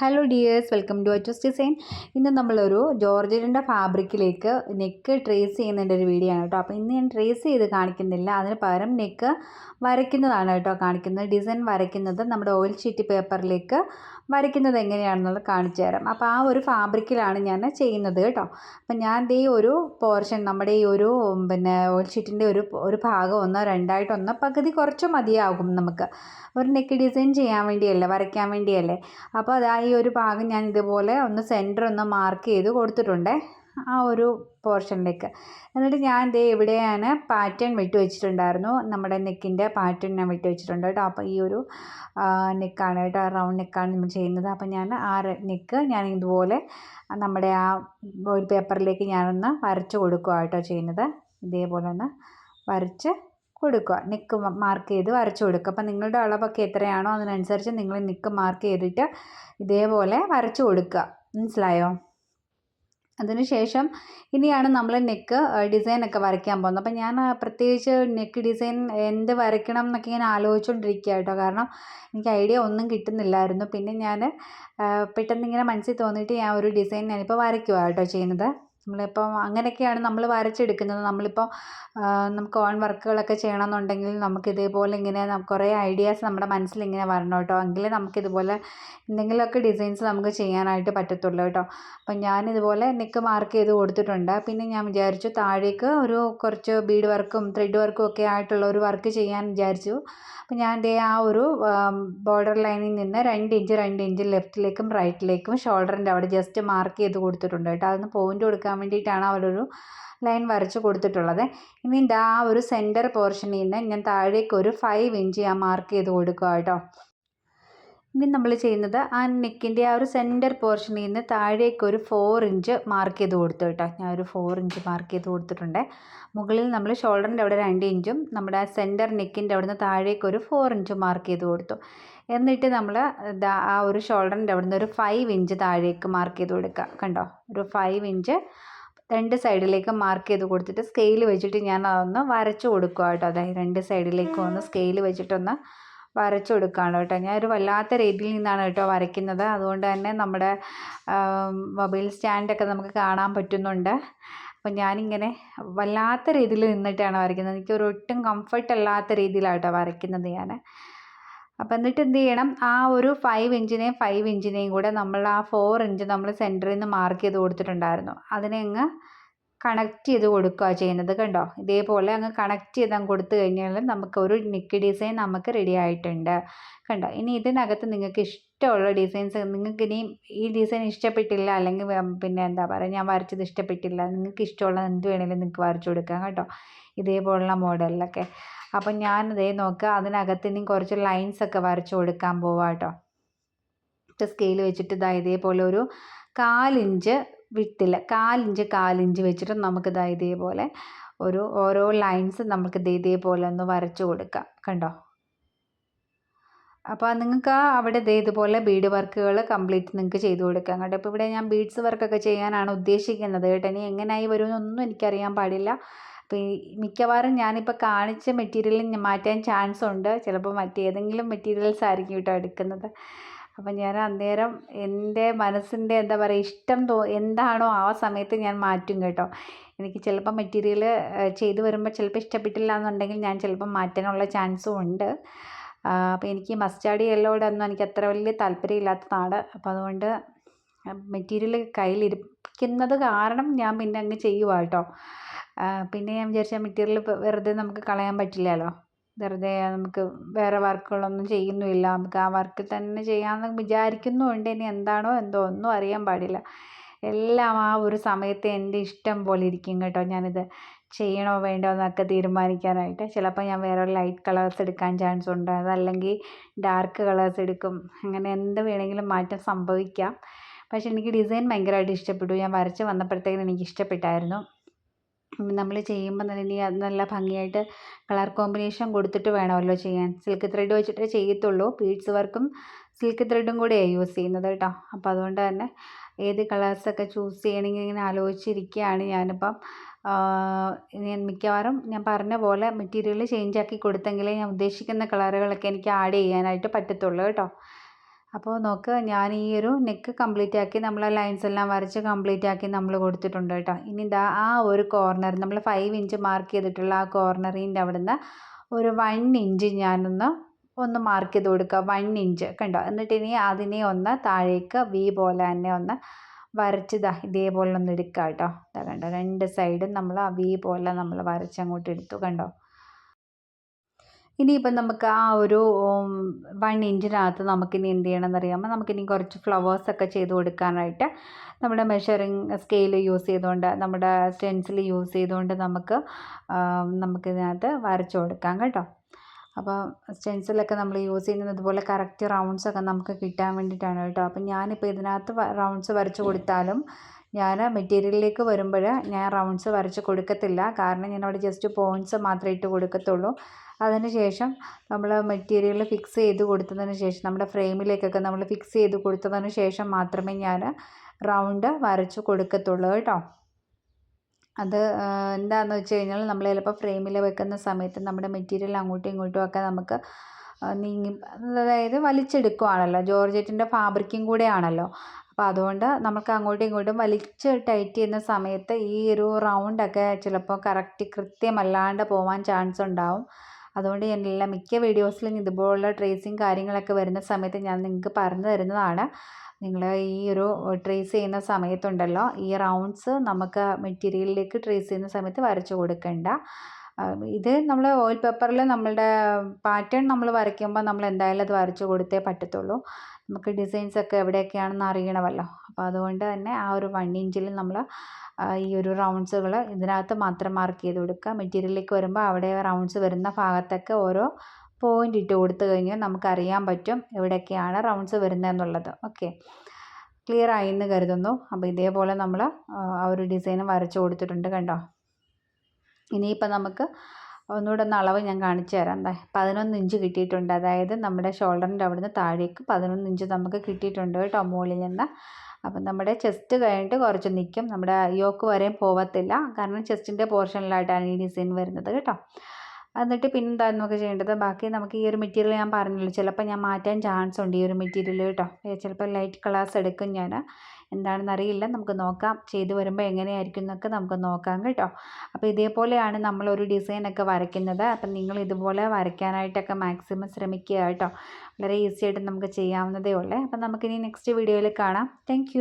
Hello dears welcome to Achu's design ഇന്ന് നമ്മളൊരു ജോർജറ്റിന്റെ ഫാബ്രിക്കിലേക്ക് neck trace ചെയ്യുന്നതിന്റെ ഒരു വീഡിയോ ആണ് കേട്ടോ. അപ്പോൾ ഇന്ന് ഞാൻ ട്രേസ് ചെയ്ത് കാണിക്കുന്നില്ല. അതിന് പകരം നെക്ക് വരയ്ക്കുന്നതാണ് കേട്ടോ കാണിക്കുന്നത്. ഡിസൈൻ വരയ്ക്കുന്നത് നമ്മുടെ ഓയിൽ ഷീറ്റ് പേപ്പറിലേക്ക് വരയ്ക്കുന്നത് എങ്ങനെയാണെന്നുള്ളത് കാണിച്ചു തരാം. അപ്പോൾ ആ ഒരു ഫാബ്രിക്കിലാണ് ഞാൻ ചെയ്യുന്നത് കേട്ടോ. അപ്പം ഞാൻ ദേ ഒരു പോർഷൻ നമ്മുടെ ഈ ഒരു പിന്നെ ഓയിൽ ഷീറ്റിന്റെ ഒരു ഒരു ഭാഗം ഒന്നോ രണ്ടായിട്ടോ ഒന്നോ പകുതി കുറച്ച് മതിയാകും നമുക്ക്. ഒരു നെക്ക് ഡിസൈൻ ചെയ്യാൻ വേണ്ടിയല്ലേ? വരയ്ക്കാൻ വേണ്ടിയല്ലേ? അപ്പോൾ അതാ ഈ ഒരു ഭാഗം ഞാൻ ഇതുപോലെ ഒന്ന് സെന്റർ ഒന്ന് മാർക്ക് ചെയ്ത് കൊടുത്തിട്ടുണ്ട് ആ ഒരു പോർഷനിലേക്ക് എന്നിട്ട് ഞാൻ ദേ ഇവിടെയാണ് പാറ്റേൺ വിട്ട് വെച്ചിട്ടുണ്ടായിരുന്നു. നമ്മുടെ നെക്കിന്റെ പാറ്റേൺ ഞാൻ വിട്ട് വെച്ചിട്ടുണ്ട് കേട്ടോ. അപ്പോൾ ഈ ഒരു നെക്കാണ് കേട്ടോ. റൗണ്ട് നെക്കാണ് നമ്മൾ ചെയ്യുന്നത്. അപ്പോൾ ഞാൻ ആ നെക്ക് ഞാൻ ഇതുപോലെ നമ്മുടെ ആ ഒരു പേപ്പറിലേക്ക് ഞാനൊന്ന് വരച്ച് കൊടുക്കുക കേട്ടോ ചെയ്യുന്നത്. ഇതേപോലെ ഒന്ന് വരച്ച് കൊടുക്കുക. നെക്ക് മാർക്ക് ചെയ്ത് വരച്ച് കൊടുക്കുക. അപ്പോൾ നിങ്ങളുടെ അളവൊക്കെ എത്രയാണോ അതിനനുസരിച്ച് നിങ്ങൾ നെക്ക് മാർക്ക് ചെയ്തിട്ട് ഇതേപോലെ വരച്ച് കൊടുക്കുക. മനസ്സിലായോ? അതിനുശേഷം ഇനിയാണ് നമ്മൾ നെക്ക് ഡിസൈനൊക്കെ വരയ്ക്കാൻ പോകുന്നത്. അപ്പം ഞാൻ പ്രത്യേകിച്ച് നെക്ക് ഡിസൈൻ എന്ത് വരയ്ക്കണം എന്നൊക്കെ ഇങ്ങനെ ആലോചിച്ചുകൊണ്ടിരിക്കുക കേട്ടോ. കാരണം എനിക്ക് ഐഡിയ ഒന്നും കിട്ടുന്നില്ലായിരുന്നു. പിന്നെ ഞാൻ പെട്ടെന്ന് ഇങ്ങനെ മനസ്സിൽ തോന്നിയിട്ട് ഞാൻ ഒരു ഡിസൈൻ ഞാനിപ്പോൾ വരയ്ക്കുക കേട്ടോ ചെയ്യുന്നത്. നമ്മളിപ്പം അങ്ങനെയൊക്കെയാണ് നമ്മൾ വരച്ചെടുക്കുന്നത്. നമ്മളിപ്പോൾ നമുക്ക് ഓൺ വർക്കുകളൊക്കെ ചെയ്യണമെന്നുണ്ടെങ്കിൽ നമുക്ക് ഇതേപോലെ ഇങ്ങനെ കുറേ ഐഡിയാസ് നമ്മുടെ മനസ്സിൽ ഇങ്ങനെ വരണം കേട്ടോ. എങ്കിലേ നമുക്കിതുപോലെ എന്തെങ്കിലുമൊക്കെ ഡിസൈൻസ് നമുക്ക് ചെയ്യാനായിട്ട് പറ്റത്തുള്ളൂ കേട്ടോ. അപ്പം ഞാനിതുപോലെ നെക്ക് മാർക്ക് ചെയ്ത് കൊടുത്തിട്ടുണ്ട്. പിന്നെ ഞാൻ വിചാരിച്ചു താഴേക്ക് ഒരു കുറച്ച് ബീഡ് വർക്കും ത്രെഡ് വർക്കും ഒക്കെ ആയിട്ടുള്ള ഒരു വർക്ക് ചെയ്യാൻ വിചാരിച്ചു. അപ്പം ഞാൻ ദേ ആ ഒരു ബോർഡർ ലൈനിൽ നിന്ന് രണ്ട് ഇഞ്ച് രണ്ട് ഇഞ്ച് ലെഫ്റ്റിലേക്കും റൈറ്റിലേക്കും ഷോൾഡറിന്റെ അവിടെ ജസ്റ്റ് മാർക്ക് ചെയ്ത് കൊടുത്തിട്ടുണ്ട് കേട്ടോ. അതൊന്ന് പോയിന്റ് കൊടുക്കാൻ വേണ്ടിയിട്ടാണ് അവരൊരു ലൈൻ വരച്ച് കൊടുത്തിട്ടുള്ളത്. ഇനി ആ ഒരു സെന്റർ പോർഷനിൽ നിന്ന് ഞാൻ താഴേക്ക് ഒരു ഫൈവ് ഇഞ്ച് ഞാൻ മാർക്ക് ചെയ്ത് കൊടുക്കുക കേട്ടോ. ഇനി നമ്മൾ ചെയ്യുന്നത് ആ നെക്കിന്റെ ആ ഒരു സെന്റർ പോർഷനിൽ നിന്ന് താഴേക്ക് ഒരു ഫോർ ഇഞ്ച് മാർക്ക് ചെയ്ത് കൊടുത്തു കേട്ടോ. ഞാൻ ഒരു ഫോർ ഇഞ്ച് മാർക്ക് ചെയ്ത് കൊടുത്തിട്ടുണ്ട്. മുകളിൽ നമ്മൾ ഷോൾഡറിന്റെ അവിടെ രണ്ട് ഇഞ്ചും നമ്മുടെ ആ സെന്റർ നെക്കിന്റെ അവിടെ നിന്ന് താഴേക്ക് ഒരു ഫോർ ഇഞ്ച് മാർക്ക് ചെയ്ത് കൊടുത്തു. എന്നിട്ട് നമ്മൾ ആ ഒരു ഷോൾഡറിന്റെ അവിടെ നിന്ന് ഒരു ഫൈവ് ഇഞ്ച് താഴേക്ക് മാർക്ക് ചെയ്ത് കൊടുക്കുക. കണ്ടോ? ഒരു ഫൈവ് ഇഞ്ച് രണ്ട് സൈഡിലേക്ക് മാർക്ക് ചെയ്ത് കൊടുത്തിട്ട് സ്കെയിൽ വെച്ചിട്ട് ഞാൻ അതൊന്ന് വരച്ച് കൊടുക്കുക കേട്ടോ. അതായത് രണ്ട് സൈഡിലേക്ക് ഒന്ന് സ്കെയിൽ വെച്ചിട്ടൊന്ന് വരച്ചു കൊടുക്കുകയാണ് കേട്ടോ. ഞാൻ ഒരു വല്ലാത്ത രീതിയിൽ നിന്നാണ് കേട്ടോ വരയ്ക്കുന്നത്. അതുകൊണ്ട് തന്നെ നമ്മുടെ മൊബൈൽ സ്റ്റാൻഡൊക്കെ നമുക്ക് കാണാൻ പറ്റുന്നുണ്ട്. അപ്പം ഞാനിങ്ങനെ വല്ലാത്ത രീതിയിൽ നിന്നിട്ടാണ് വരയ്ക്കുന്നത്. എനിക്ക് ഒരു ഒട്ടും കംഫർട്ട് അല്ലാത്ത രീതിയിലാണ് കേട്ടോ വരയ്ക്കുന്നത് ഞാൻ അപ്പം എന്നിട്ട് എന്ത് ചെയ്യണം? ആ ഒരു ഫൈവ് ഇഞ്ചിനെയും ഫൈവ് ഇഞ്ചിനെയും കൂടെ നമ്മൾ ആ ഫോർ ഇഞ്ച് നമ്മൾ സെന്ററിൽ നിന്ന് മാർക്ക് ചെയ്ത് കൊടുത്തിട്ടുണ്ടായിരുന്നു. അതിനെ അങ്ങ് കണക്ട് ചെയ്ത് കൊടുക്കുക ചെയ്യുന്നത് കണ്ടോ? ഇതേപോലെ അങ്ങ് കണക്ട് ചെയ്ത് അങ്ങ് കൊടുത്തു കഴിഞ്ഞാൽ നമുക്ക് ഒരു നിക്ക് ഡിസൈൻ നമുക്ക് റെഡി ആയിട്ടുണ്ട്. കണ്ടോ? ഇനി ഇതിനകത്ത് നിങ്ങൾക്ക് ഇഷ്ടമുള്ള ഡിസൈൻസ് നിങ്ങൾക്ക് ഇനി ഈ ഡിസൈൻ ഇഷ്ടപ്പെട്ടില്ല അല്ലെങ്കിൽ പിന്നെ എന്താ പറയുക ഞാൻ വരച്ചത് ഇഷ്ടപ്പെട്ടില്ല നിങ്ങൾക്ക് ഇഷ്ടമുള്ള എന്ത് വേണമെങ്കിലും നിങ്ങൾക്ക് വരച്ചു കൊടുക്കാം കേട്ടോ ഇതേപോലുള്ള മോഡലിലൊക്കെ. അപ്പം ഞാൻ ഇതേ നോക്കുക അതിനകത്ത് ഇനി കുറച്ച് ലൈൻസ് ഒക്കെ വരച്ചു കൊടുക്കാൻ പോവാം കേട്ടോ. സ്കെയിൽ വെച്ചിട്ട് ഇതാ ഇതേപോലെ ഒരു കാലിഞ്ച് വിട്ടില്ല. കാലിഞ്ച് കാലിഞ്ച് വെച്ചിട്ട് നമുക്ക് ഇതാ ഇതേപോലെ ഒരു ഓരോ ലൈൻസ് നമുക്ക് ഇതേപോലെ ഒന്ന് വരച്ചു കൊടുക്കാം. കണ്ടോ? അപ്പോൾ നിങ്ങൾക്ക് അവിടെ ഇതേ ഇതുപോലെ ബീഡ് വർക്കുകൾ കംപ്ലീറ്റ് നിങ്ങൾക്ക് ചെയ്ത് കൊടുക്കാം. കേട്ടോ ഇപ്പോൾ ഇവിടെ ഞാൻ ബീഡ്സ് വർക്കൊക്കെ ചെയ്യാനാണ് ഉദ്ദേശിക്കുന്നത് കേട്ടോ. ഇനി എങ്ങനെയായി വരുമെന്നൊന്നും എനിക്കറിയാൻ പാടില്ല. അപ്പോൾ ഈ മിക്കവാറും ഞാനിപ്പോൾ കാണിച്ച മെറ്റീരിയൽ മാറ്റാൻ ചാൻസ് ഉണ്ട്. ചിലപ്പോൾ മറ്റേതെങ്കിലും മെറ്റീരിയൽസ് ആയിരിക്കും കേട്ടോ എടുക്കുന്നത്. അപ്പം ഞാൻ അന്നേരം എന്റെ മനസ്സിന്റെ എന്താ പറയുക ഇഷ്ടം തോ എന്താണോ ആ സമയത്ത് ഞാൻ മാറ്റും കേട്ടോ. എനിക്ക് ചിലപ്പോൾ മെറ്റീരിയൽ ചെയ്തു വരുമ്പോൾ ചിലപ്പോൾ ഇഷ്ടപ്പെട്ടില്ല എന്നുണ്ടെങ്കിൽ ഞാൻ ചിലപ്പോൾ മാറ്റാനുള്ള ചാൻസും ഉണ്ട്. അപ്പോൾ എനിക്ക് മസ്റ്റാർഡ് യെല്ലോടൊന്നും എനിക്ക് അത്ര വലിയ താല്പര്യമില്ലാത്തതാണ്. അപ്പോൾ അതുകൊണ്ട് മെറ്റീരിയൽ കയ്യിലിരിക്കുന്നത് കാരണം ഞാൻ പിന്നെ അങ്ങ് ചെയ്യുക കേട്ടോ. പിന്നെ ഞാൻ വിചാരിച്ച മെറ്റീരിയൽ വെറുതെ നമുക്ക് കളയാൻ പറ്റില്ലല്ലോ. വെറുതെ നമുക്ക് വേറെ വർക്കുകളൊന്നും ചെയ്യുന്നുമില്ല. നമുക്ക് ആ വർക്ക് തന്നെ ചെയ്യാമെന്ന് വിചാരിക്കുന്നുമുണ്ട്. ഇനി എന്താണോ എന്തോ ഒന്നും അറിയാൻ പാടില്ല. എല്ലാം ആ ഒരു സമയത്ത് എന്റെ ഇഷ്ടം പോലെ ഇരിക്കും കേട്ടോ ഞാനിത്. ചെയ്യണോ വേണ്ടോ എന്നൊക്കെ തീരുമാനിക്കാനായിട്ട്. ചിലപ്പോൾ ഞാൻ വേറെ ലൈറ്റ് കളേഴ്സ് എടുക്കാൻ ചാൻസ് ഉണ്ട്. അതല്ലെങ്കിൽ ഡാർക്ക് കളേഴ്സ് എടുക്കും. അങ്ങനെ എന്ത് വേണമെങ്കിലും മാറ്റം സംഭവിക്കാം. പക്ഷേ എനിക്ക് ഡിസൈൻ ഭയങ്കരമായിട്ട് ഇഷ്ടപ്പെട്ടു. ഞാൻ വരച്ച് വന്നപ്പോഴത്തേക്കും എനിക്ക് ഇഷ്ടപ്പെട്ടായിരുന്നു. നമ്മൾ ചെയ്യുമ്പോൾ തന്നെ ഇനി അത് നല്ല ഭംഗിയായിട്ട് കളർ കോമ്പിനേഷൻ കൊടുത്തിട്ട് വേണമല്ലോ ചെയ്യാൻ. സിൽക്ക് ത്രെഡ് വെച്ചിട്ടേ ചെയ്യത്തുള്ളൂ. ബീഡ്സ് വർക്കും സിൽക്ക് ത്രെഡും കൂടെയാണ് യൂസ് ചെയ്യുന്നത് കേട്ടോ. അപ്പോൾ അതുകൊണ്ട് തന്നെ ഏത് കളേഴ്സൊക്കെ ചൂസ് ചെയ്യണമെങ്കിൽ ഇങ്ങനെ ആലോചിച്ചിരിക്കുകയാണ് ഞാനിപ്പം. ഞാൻ മിക്കവാറും ഞാൻ പറഞ്ഞ പോലെ മെറ്റീരിയൽ ചേഞ്ച് ആക്കി കൊടുത്തെങ്കിലേ ഞാൻ ഉദ്ദേശിക്കുന്ന കളറുകളൊക്കെ എനിക്ക് ആഡ് ചെയ്യാനായിട്ട് പറ്റത്തുള്ളൂ കേട്ടോ. അപ്പോൾ നോക്ക് ഞാൻ ഈ ഒരു നെക്ക് കംപ്ലീറ്റ് ആക്കി നമ്മൾ ആ ലൈൻസ് എല്ലാം വരച്ച് കംപ്ലീറ്റ് ആക്കി നമ്മൾ കൊടുത്തിട്ടുണ്ട് കേട്ടോ. ഇനി ഇതാ ആ ഒരു കോർണർ നമ്മൾ ഫൈവ് ഇഞ്ച് മാർക്ക് ചെയ്തിട്ടുള്ള ആ കോർണറിന്റെ അവിടുന്ന് ഒരു വൺ ഇഞ്ച് ഞാനൊന്ന് ഒന്ന് മാർക്ക് ചെയ്ത് കൊടുക്കുക വൺ ഇഞ്ച് കണ്ടോ? എന്നിട്ട് ഇനി അതിനെ ഒന്ന് താഴേക്ക് വി പോലെ തന്നെ ഒന്ന് വരച്ച് ഇതാ ഇതേപോലെ ഒന്ന് എടുക്കുക കേട്ടോ. ഇതാ കണ്ടോ? രണ്ട് സൈഡും നമ്മൾ ആ വി പോലെ നമ്മൾ വരച്ചങ്ങോട്ട് എടുത്തു കണ്ടോ? ഇനിയിപ്പം നമുക്ക് ആ ഒരു വൺ ഇഞ്ചിനകത്ത് നമുക്കിനി എന്ത് ചെയ്യണമെന്ന് അറിയാമോ നമുക്കിനി കുറച്ച് ഫ്ലവേഴ്സൊക്കെ ചെയ്ത് കൊടുക്കാനായിട്ട് നമ്മുടെ മെഷറിങ് സ്കെയിൽ യൂസ് ചെയ്തുകൊണ്ട് നമ്മുടെ സ്റ്റെൻസിൽ യൂസ് ചെയ്തുകൊണ്ട് നമുക്ക് നമുക്കിതിനകത്ത് വരച്ചു കൊടുക്കാം കേട്ടോ. അപ്പോൾ സ്റ്റെൻസിലൊക്കെ നമ്മൾ യൂസ് ചെയ്യുന്നത് ഇതുപോലെ കറക്റ്റ് റൗണ്ട്സൊക്കെ നമുക്ക് കിട്ടാൻ വേണ്ടിയിട്ടാണ് കേട്ടോ. അപ്പം ഞാനിപ്പോൾ ഇതിനകത്ത് റൗണ്ട്സ് വരച്ച് കൊടുത്താലും ഞാൻ മെറ്റീരിയലിലേക്ക് വരുമ്പോൾ ഞാൻ റൗണ്ട്സ് വരച്ച് കൊടുക്കത്തില്ല. കാരണം ഞാൻ അവിടെ ജസ്റ്റ് പോയിന്റ്സ് മാത്രമേ ഇട്ട് കൊടുക്കത്തുള്ളൂ. അതിന് ശേഷം നമ്മൾ മെറ്റീരിയൽ ഫിക്സ് ചെയ്ത് കൊടുത്തതിന് ശേഷം നമ്മുടെ ഫ്രെയിമിലേക്കൊക്കെ നമ്മൾ ഫിക്സ് ചെയ്ത് കൊടുത്തതിന് ശേഷം മാത്രമേ ഞാൻ റൗണ്ട് വരച്ച് കൊടുക്കത്തുള്ളൂ കേട്ടോ. അത് എന്താണെന്ന് വെച്ച് കഴിഞ്ഞാൽ നമ്മൾ ചിലപ്പോൾ ഫ്രെയിമിൽ വെക്കുന്ന സമയത്ത് നമ്മുടെ മെറ്റീരിയൽ അങ്ങോട്ടും ഇങ്ങോട്ടും ഒക്കെ നമുക്ക് നീങ്ങി അതായത് വലിച്ചെടുക്കുവാണല്ലോ. ജോർജറ്റിന്റെ ഫാബ്രിക്കും കൂടെയാണല്ലോ. അപ്പോൾ അതുകൊണ്ട് നമുക്ക് അങ്ങോട്ടും ഇങ്ങോട്ടും വലിച്ച് ടൈറ്റ് ചെയ്യുന്ന സമയത്ത് ഈ ഒരു റൗണ്ടൊക്കെ ചിലപ്പോൾ കറക്റ്റ് കൃത്യമല്ലാണ്ട് പോകാൻ ചാൻസ് ഉണ്ടാവും. അതുകൊണ്ട് ഞാൻ എല്ലാ മിക്ക വീഡിയോസിലും ഇതുപോലുള്ള ട്രേസിങ് കാര്യങ്ങളൊക്കെ വരുന്ന സമയത്ത് ഞാൻ നിങ്ങൾക്ക് പറഞ്ഞു തരുന്നതാണ്. നിങ്ങൾ ഈ ഒരു ട്രേസ് ചെയ്യുന്ന സമയത്തുണ്ടല്ലോ ഈ റൗണ്ട്സ് നമുക്ക് മെറ്റീരിയലിലേക്ക് ട്രേസ് ചെയ്യുന്ന സമയത്ത് വരച്ചു കൊടുക്കണ്ട. ഇത് നമ്മൾ ഓയിൽ പേപ്പറിൽ നമ്മളുടെ പാറ്റേൺ നമ്മൾ വരയ്ക്കുമ്പോൾ നമ്മൾ എന്തായാലും അത് വരച്ചു കൊടുത്തേ പറ്റത്തുള്ളൂ. നമുക്ക് ഡിസൈൻസ് ഒക്കെ എവിടെയൊക്കെയാണെന്ന് അറിയണമല്ലോ. അപ്പോൾ അതുകൊണ്ട് തന്നെ ആ ഒരു വൺ ഇഞ്ചിൽ നമ്മൾ ഈ ഒരു റൗണ്ട്സുകൾ ഇതിനകത്ത് മാത്രം മാർക്ക് ചെയ്ത് കൊടുക്കുക. മെറ്റീരിയലിലേക്ക് വരുമ്പോൾ അവിടെ റൗണ്ട്സ് വരുന്ന ഭാഗത്തൊക്കെ ഓരോ പോയിന്റ് ഇട്ട് കൊടുത്തു കഴിഞ്ഞാൽ നമുക്ക് അറിയാൻ പറ്റും എവിടെയൊക്കെയാണ് റൗണ്ട്സ് വരുന്നതെന്നുള്ളത് ഓക്കെ. ക്ലിയർ ആയി എന്ന് കരുതുന്നു. അപ്പോൾ ഇതേപോലെ നമ്മൾ ആ ഒരു ഡിസൈൻ വരച്ചു കൊടുത്തിട്ടുണ്ട് കണ്ടോ? ഇനിയിപ്പോൾ നമുക്ക് ഒന്നുകൂടെ ഒന്ന് അളവ് ഞാൻ കാണിച്ചു തരാം. എന്താ പതിനൊന്ന് ഇഞ്ച് കിട്ടിയിട്ടുണ്ട്. അതായത് നമ്മുടെ ഷോൾഡറിന്റെ അവിടുന്ന് താഴേക്ക് പതിനൊന്ന് ഇഞ്ച് നമുക്ക് കിട്ടിയിട്ടുണ്ട് കേട്ടോ മുകളിൽ നിന്ന്. അപ്പം നമ്മുടെ ചെസ്റ്റ് കഴിഞ്ഞിട്ട് കുറച്ച് നിൽക്കും. നമ്മുടെ യോക്ക് വരെയും പോവത്തില്ല. കാരണം ചെസ്റ്റിന്റെ പോർഷനിലായിട്ടാണ് ഈ ഡിസൈൻ വരുന്നത് കേട്ടോ. എന്നിട്ട് പിന്നെ എന്താ നമുക്ക് ചെയ്യേണ്ടത്? ബാക്കി നമുക്ക് ഈ ഒരു മെറ്റീരിയൽ ഞാൻ പറഞ്ഞല്ലോ ചിലപ്പോൾ ഞാൻ മാറ്റാൻ ചാൻസ് ഉണ്ട് ഈ ഒരു മെറ്റീരിയൽ കേട്ടോ. ചിലപ്പോൾ ലൈറ്റ് കളേഴ്സ് എടുക്കും ഞാൻ. എന്താണെന്ന് അറിയില്ല. നമുക്ക് നോക്കാം ചെയ്ത് വരുമ്പോൾ എങ്ങനെയായിരിക്കും എന്നൊക്കെ നമുക്ക് നോക്കാം കേട്ടോ. അപ്പോൾ ഇതേപോലെയാണ് നമ്മളൊരു ഡിസൈനൊക്കെ വരയ്ക്കുന്നത്. അപ്പം നിങ്ങൾ ഇതുപോലെ വരയ്ക്കാനായിട്ടൊക്കെ മാക്സിമം ശ്രമിക്കുക കേട്ടോ. വളരെ ഈസി ആയിട്ട് നമുക്ക് ചെയ്യാവുന്നതേ ഉള്ളേ. അപ്പം നമുക്കിനി നെക്സ്റ്റ് വീഡിയോയിൽ കാണാം. താങ്ക്